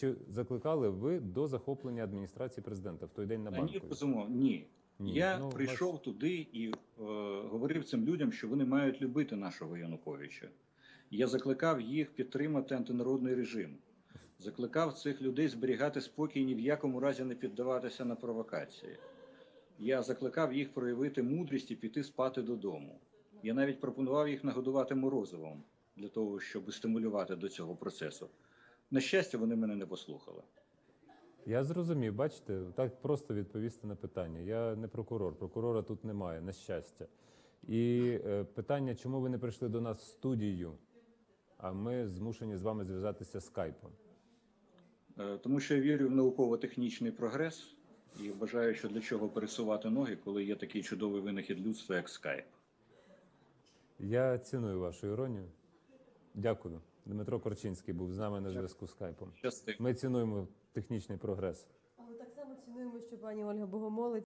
Чи закликали ви до захоплення адміністрації президента в той день на А ні, безумовно, ні. Ні, Я ну, прийшов вас- туди і е, говорив цим людям, що вони мають любити нашого Януковича. Я закликав їх підтримати антинародний режим. Закликав цих людей зберігати спокій ні в якому разі не піддаватися на провокації. Я закликав їх проявити мудрість і піти спати додому. Я навіть пропонував їх нагодувати морозивом для того, щоб стимулювати до цього процесу. На щастя, вони мене не послухали. Я зрозумів, бачите, так просто відповісти на питання. Я не прокурор, прокурора тут немає, на щастя. І е, питання, чому ви не прийшли до нас в студію, а ми змушені з вами зв'язатися скайпом. Е, Тому що я вірю в науково-технічний прогрес і вважаю, що для чого пересувати ноги, коли є такий чудовий винахід людства, як скайп. Я ціную вашу іронію. Дякую. Дмитро Корчинський був з нами на зв'язку з скайпом. Ми цінуємо технічний прогрес. Але так само цінуємо, що пані Ольга Богомолець